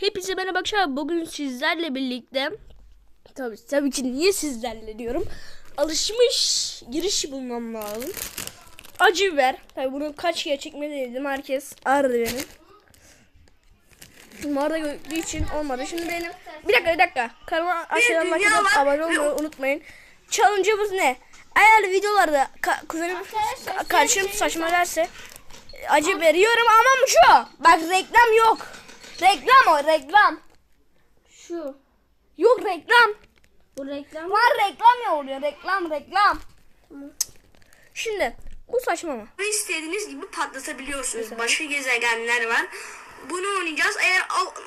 Hepinize merhaba arkadaşlar. Bugün sizlerle birlikte tabii tabii ki niye sizlerle diyorum. Alışmış giriş bulmam lazım. Acı biber. Tabii bunu kaç kere çekmeliydim. Herkes aradı beni. Şimdi arada gördüğü için olmadı. Şimdi benim bir dakika bir dakika. Kanalıma aşağıdan like atıp abone olmayı unutmayın. Challenge'ımız ne? Eğer videolarda ka kuzenim Arkadaşlar, karşım saçma derse acı veriyorum ama şu. Bak reklam yok. Reklam o reklam. Şu. Yok reklam. Bu reklam. Var reklam ya oluyor reklam reklam. Şimdi bu saçma mı? Bunu istediğiniz gibi patlatabiliyorsunuz. Başka gezegenler var. Bunu oynayacağız. Eğer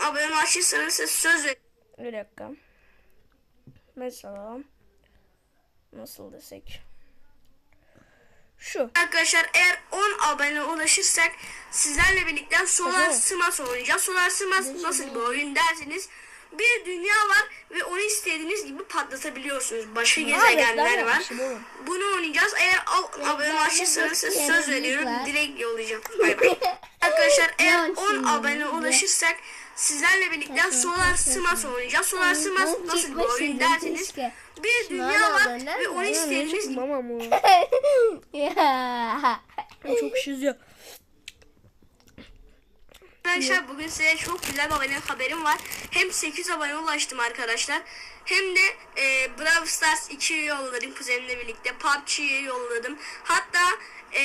abone olursanız size söz ver. Bir dakika. Mesela nasıl desek? Şu. Arkadaşlar eğer 10 abone ulaşırsak sizlerle birlikte Solar Tamam. Smas oynayacağız. Solar Smas nasıl bir oyun derseniz bir dünya var ve onu istediğiniz gibi patlatabiliyorsunuz. Başka gezegenler reklam var. Bunu oynayacağız. Eğer abone ulaşırsanız söz veriyorum. Direkt yollayacağım. Arkadaşlar eğer 10 abone ulaşırsak sizlerle birlikte Solar Smas oynayacağız. Solar Smas nasıl bir oyun derseniz bir dünya var ve onu istediğiniz gibi? Ya. Çok şişiyor. Arkadaşlar bugün size çok güzel bir abone haberim var. Hem 8 abone ulaştım arkadaşlar. Hem de e, Brawl Stars 2'yi yolladım kuzenimle birlikte. PUBG'ye yolladım. Hatta e,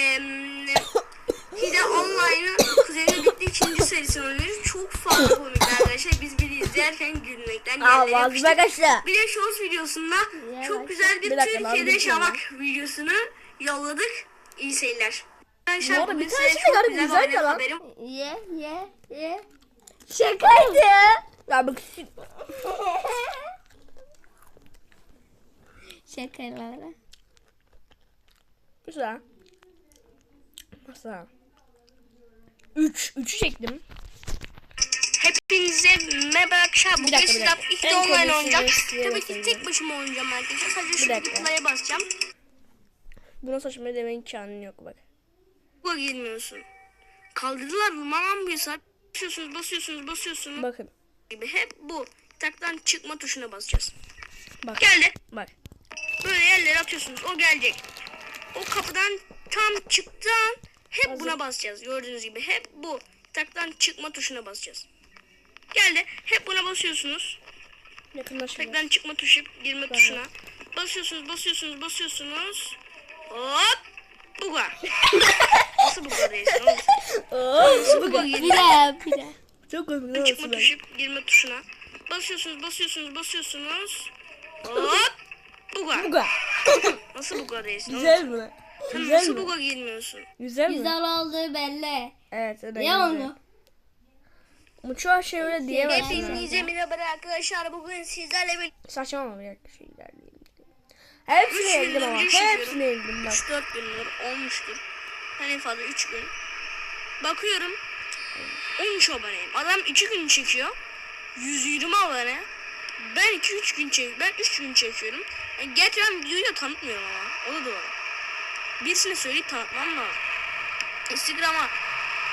Hide Online'ı kuzenimle birlikte ikinci serisini oynuyoruz. Çok fazla komik arkadaşlar. Biz biri izlerken gülmekten yerlere yapıştık. Bir de Shorts videosunda çok güzel bir, Bir dakika, Türkiye'de şey şavak videosunu yolladık. İyi seyirler. Bu Arkadaşlar arada bir bugün size tanesi de çok garip güzel bir güzel abone ya lan. haberim Ye ye ye. Şakaydı. Ya bak Şakaları. mesela. Mesela. 3 3'ü çektim. Hepinize merhaba arkadaşlar. Bugün dakika, bir sizler dakika. ilk En de online komik oynayacağım. seviyesi Tabii ki tek başıma oynayacağım arkadaşlar. Sadece Bir şu dakika. kutulara basacağım. Buna saçma demeyin imkanı yok bak. Bu girmiyorsun. Kaldırdılar mı? Mamam bir saat. Basıyorsunuz, basıyorsunuz, basıyorsunuz. Bakın. Gibi hep bu. Taktan çıkma tuşuna basacağız. Bak. Geldi. Bak. Böyle yerlere atıyorsunuz. O gelecek. O kapıdan tam çıktan hep Hazır. buna basacağız. Gördüğünüz gibi hep bu. Taktan çıkma tuşuna basacağız. Geldi. Hep buna basıyorsunuz. Yakınlaşma. Çıkma tuşu, girme tuşuna. Basıyorsunuz, basıyorsunuz, basıyorsunuz. Hop! Buga. Nasıl buga değilsin oğlum? Nasıl buga Bir geliyor? daha bir daha. Çok komik. Çıkma Nasıl tuşu, girme tuşuna. Basıyorsunuz, basıyorsunuz, basıyorsunuz. Hop! Buga. Buga. Nasıl buga değilsin? Güzel mi? Sen Güzel nasıl mi? buga girmiyorsun? Güzel mi? Güzel olduğu belli. Evet. öyle Ya güzel. onu. Bu çoğu şey öyle diyemez. Hepinize merhaba arkadaşlar. Bugün sizlerle bir Saçmalama bir dakika şey ilerleyeyim. Hepsini Üç eldim gündür ama. video çekiyorum. Hepsini eldim bak. 3-4 gündür olmuştur. En fazla 3 gün. Bakıyorum 13 aboneyim. Adam 2 gün çekiyor. 120 abone. Ben 2-3 gün çek, ben 3 gün çekiyorum. Yani gerçi ben videoyu da tanıtmıyorum ama. O da doğru. Birisine söyleyip tanıtmam lazım. Instagram'a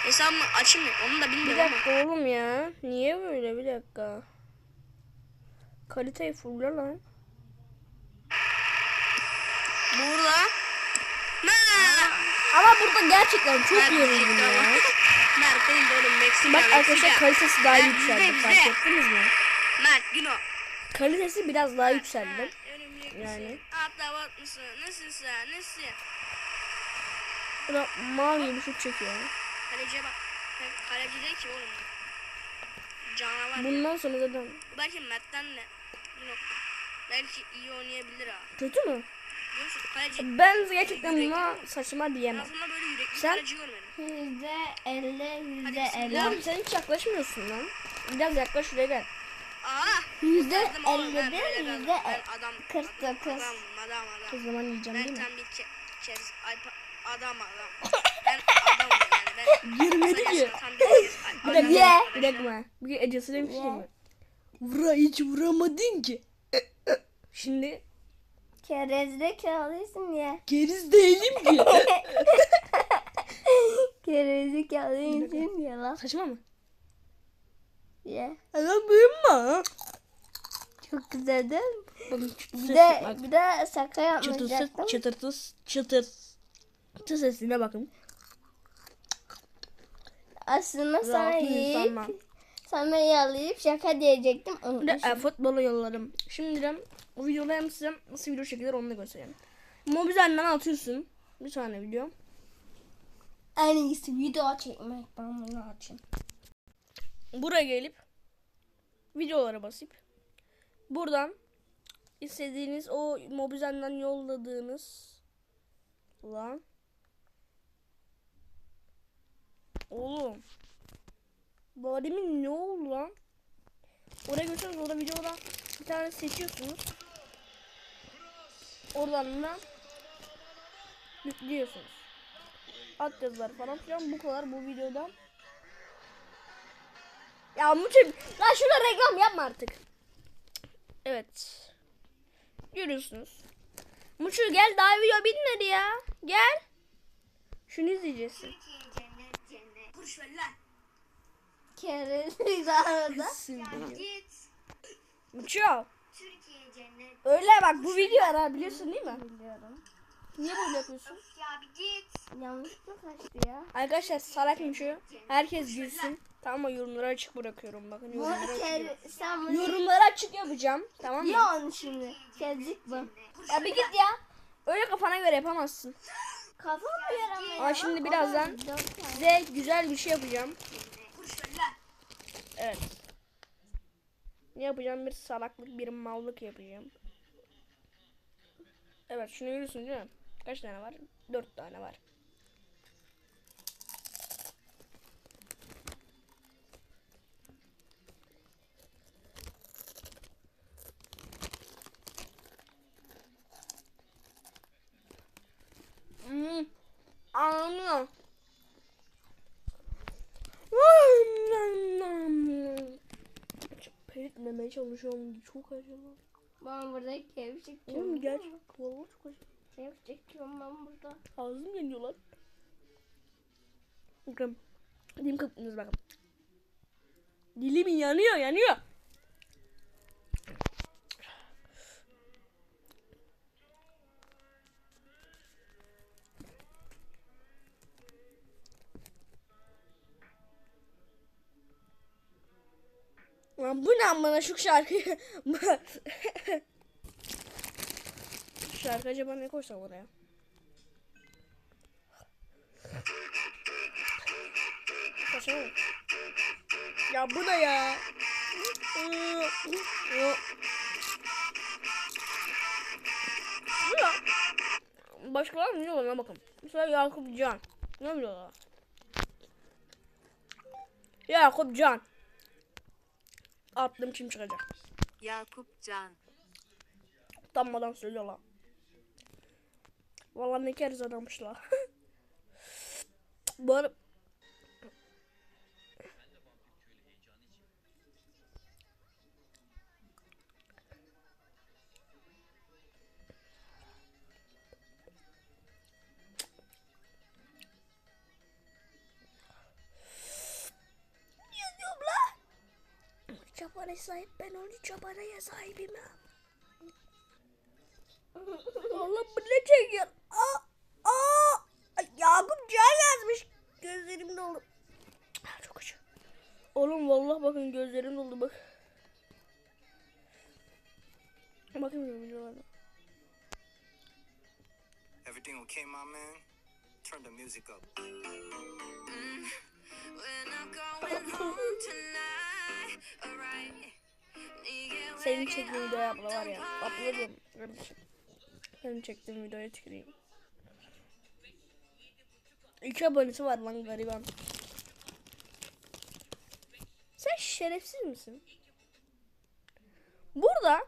hesabımı açayım mı? Onu da Bir bilmiyorum ama. dakika oğlum ya. Niye böyle bir dakika. Kaliteyi fulla lan. Burada. Ama burada gerçekten çok Mert yoruldum ya. Mert de oğlum Meksika. Bak arkadaşlar kalitesi daha Ben yükseldi. Fark ettiniz mi? Mert Güno. Kalitesi biraz daha yükseldi. Örümcek Yani. Atlavat mısın? Nasılsın? Nasıl? Burada mavi bir şut çekiyor. Kaleciye bak. Kaleci değil ki oğlum. Canavar. Bundan sonra zaten Belki Mert'ten de. Belki iyi oynayabilir ha. kötü mü? Ben gerçekten buna saçma Ben diyemem. Sen? Yüzde elli, yüzde Hadi Oğlum elli. sen hiç yaklaşmıyorsun lan. Biraz yaklaş şuraya gel. Aa! Yüzde ben elli ben- yüzde ben adam. kırk dokuz. O zaman yiyeceğim değil Ben mi? tam bir ke kez adam adam. Ben adamım yani. Ben Girmedi ki. tam bir dakika. Ye. Bir dakika. Bir Ecesi demiş ki? Vura hiç vuramadın ki. Şimdi Kerezde kalıyorsun ya. geriz değilim ki. Kerezde kalıyorsun ya lan. Saçma mı? Ye. Adam mü? Çok güzel değil mi? Çıtır Bir de, bak. bir de şaka Çıtırtı, yapmayacaktım. çıtırtı, çıtır. Çıtır sesine bakın. Aslında sana Rahat sana yalayıp şaka diyecektim. De Unutmuşum. e, futbolu yolladım. Şimdi de bu videoda hem size nasıl video çekilir onu da göstereyim. Mobizen'den atıyorsun. Bir tane video. En iyisi video çekmek. Ben bunu açayım. Buraya gelip videolara basıp buradan istediğiniz o Mobizen'den yolladığınız lan oğlum bu adamın ne oldu lan oraya götürüyorsunuz orada videoda bir tane seçiyorsunuz oradan da yüklüyorsunuz at yazılar falan filan bu kadar bu videoda ya Muçin lan şurada reklam yapma artık. Evet. Görüyorsunuz. Muçu gel daha video bitmedi ya. Gel. Şunu izleyeceksin. Kuruş ver arada. Git. Muçu. Türkiye cennet. Öyle bak bu video arar biliyorsun değil mi? Biliyorum. Niye böyle yapıyorsun? Ya bir git. Yanlış mı kaçtı ya? Arkadaşlar salak Muçu. Herkes gülsün. Tamam mı? Yorumları açık bırakıyorum. Bakın Bu yorumları açık. sen bunu Yorumları açık yapacağım. Tamam mı? ya onu şimdi. Kezik bu. Ya bir git ya. Öyle kafana göre yapamazsın. Kafa mı yaramıyor? Ama şimdi birazdan size güzel bir şey yapacağım. Evet. Ne yapacağım? Bir salaklık, bir mallık yapacağım. Evet, şunu görüyorsun değil mi? Kaç tane var? Dört tane var. Hmm. Anlıyor. Pelitmemeye çalışıyorum. Çok acılı. Ben burada kevşik Oğlum gerçek. Vallahi çok acı. Kevşik yiyorum ben burada. Ağzım yanıyor lan. Bakın. Dilim kıpkırmızı bakın. Dilim yanıyor yanıyor. Lan bu ne amına şu şarkıyı. Şarkı acaba ne koysam oraya? Kaçalım. Ya bu da ya. Başkaları ne lan bakın. Mesela Yakup Can. Ne diyorlar? Yakup Can. Attım kim çıkacak. Yakup Can. Utanmadan söylüyorlar. Vallahi ne keriz adammışlar. Bu ara... Çaparaya sahip ben onu çaparaya sahibim. Allah bu ne çekiyor? Aa, aa, Yakup Can yazmış. Gözlerim doldu. Ah, Çok acı. Oğlum vallahi bakın gözlerim doldu bak. Bakın videolarda. Everything okay, my man? Turn the music up. When I'm going home tonight. Senin çektiğin videoya abla var ya. Upload'um kardeşim. Senin çektiğin videoya tüküreyim. İki abonesi var lan gariban. Sen şerefsiz misin? Burada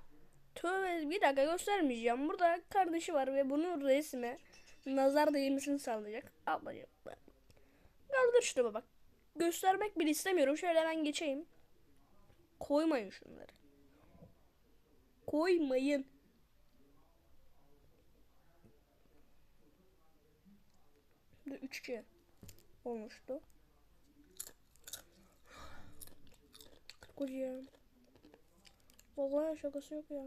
tövbe bir dakika göstermeyeceğim. Burada kardeşi var ve bunun resme nazar değmesini sağlayacak. Ablacığım. Kaldır şunu bak. Göstermek bile istemiyorum. Şöyle ben geçeyim. Koymayın şunları. Koymayın. De Üçgen olmuştu. Ya. Vallahi şakası yok ya.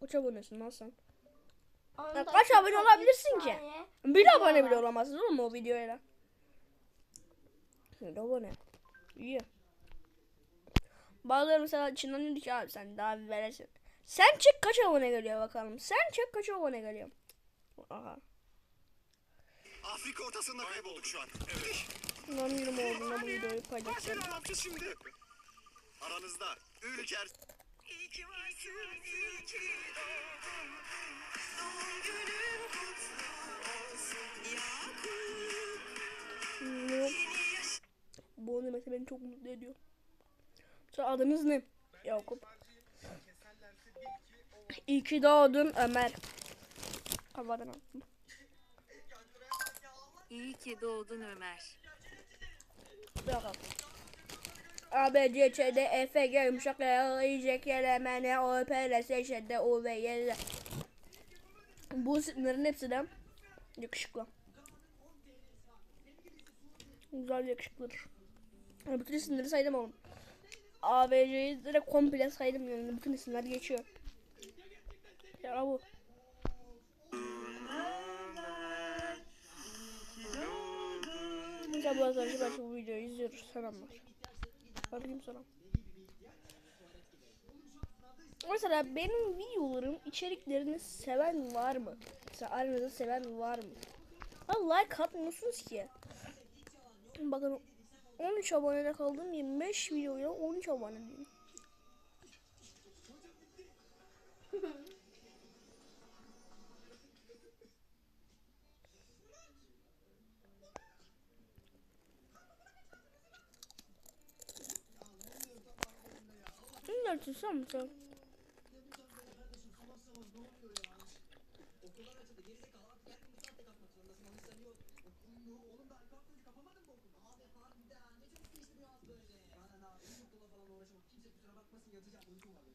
Kaç abonesin lan sen? Ya kaç abone olabilirsin ki? Bir abone bile olamazsın oğlum o videoyla. Bir abone. İyi. Bazıları mesela içinden diyor ki abi sen daha bir verirsin. Sen çek kaç abone geliyor bakalım. Sen çek kaç abone geliyor. Aha. Afrika ortasında kaybolduk şu an. Evet. Lan 20 olduğunda bu videoyu paylaşacağım. Ne yapacağız şimdi? Aranızda Ülker... İyi ki varsın, iyi ki doğdun. Doğum günün kutlu olsun Yakup. Bu demesi beni çok mutlu ediyor. Sonra adınız ne? Yakup. İyi ki doğdun Ömer. Havadan attım. İyi ki doğdun Ömer. Bakalım. A, B, C, Ç, D, E, F, G, yumuşak L, I, J, K, L, M, N, O, P, R, S, Ş, D, U, V, Y, Z. Bu isimlerin hepsi de yakışıklı. Güzel yakışıklıdır. Yani bütün isimleri saydım oğlum. A, B, C'yi direkt komple saydım yani. Bütün isimler geçiyor. Ya bu. Mesela bu arkadaşı belki bu videoyu izliyoruz. Selamlar. Aleyküm selam. Mesela benim videolarım içeriklerini seven var mı? Mesela aranızda seven var mı? Ha like atmıyorsunuz ki. Bakın 13 abonede kaldım 25 videoya 13 abone diyeyim. Ne açırsam sen?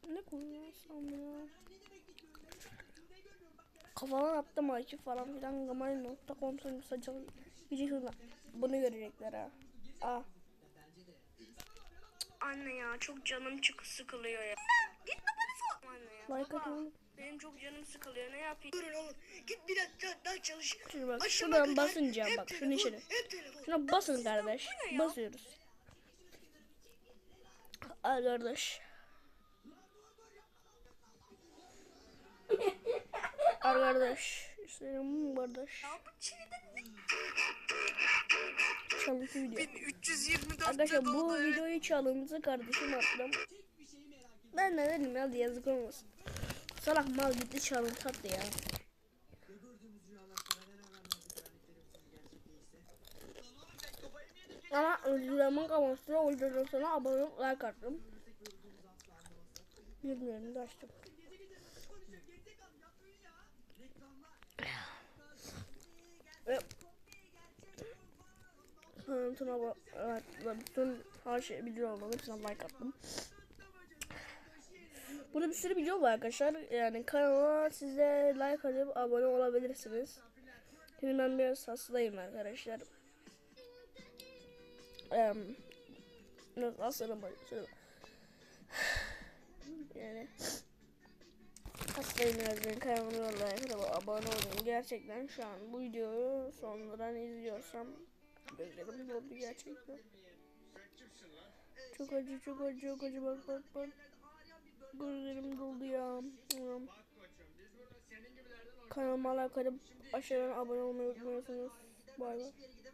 Ne konuşsam ya? Kafadan attım IQ falan filan gamayl.com sonucu. Videosunda bunu görecekler ha. Aa. Anne ya çok canım çık sıkılıyor ya. Gitme bana sor. Anne ya. Like. Benim çok canım sıkılıyor. Ne yapayım? Durun oğlum. Git biraz daha, çalış. Şimdi bak şuradan basınca bak. Hep telefon. Şuna basın kardeş. Basıyoruz. Al kardeş. Al kardeş. Çalıntı video. 324 Arkadaşlar bu videoyu çalıntı kardeşim attım. Ben de dedim ya yazık olmasın. Salak mal gitti çalıntı attı ya. Ama kavuştuğu o videodan sonra abone olup like attım. Bilmiyorum da açtım. Ve Tanıtına bak, evet, ve bütün her şey video olmalı. Hepsine like attım. Burada bir sürü video var arkadaşlar. Yani kanala siz de like atıp abone olabilirsiniz. Şimdi ben biraz hastayım arkadaşlar. Eee biraz hastayım şöyle. Yani hastayım biraz ben kanalıma like atıp abone olun. Gerçekten şu an bu videoyu sonradan izliyorsam gözlerim doldu gerçekten. Çok acı çok acı çok acı bak bak bak. Gözlerim doldu ya. Kanalıma like atıp aşağıdan abone olmayı unutmuyorsunuz. Bay bay.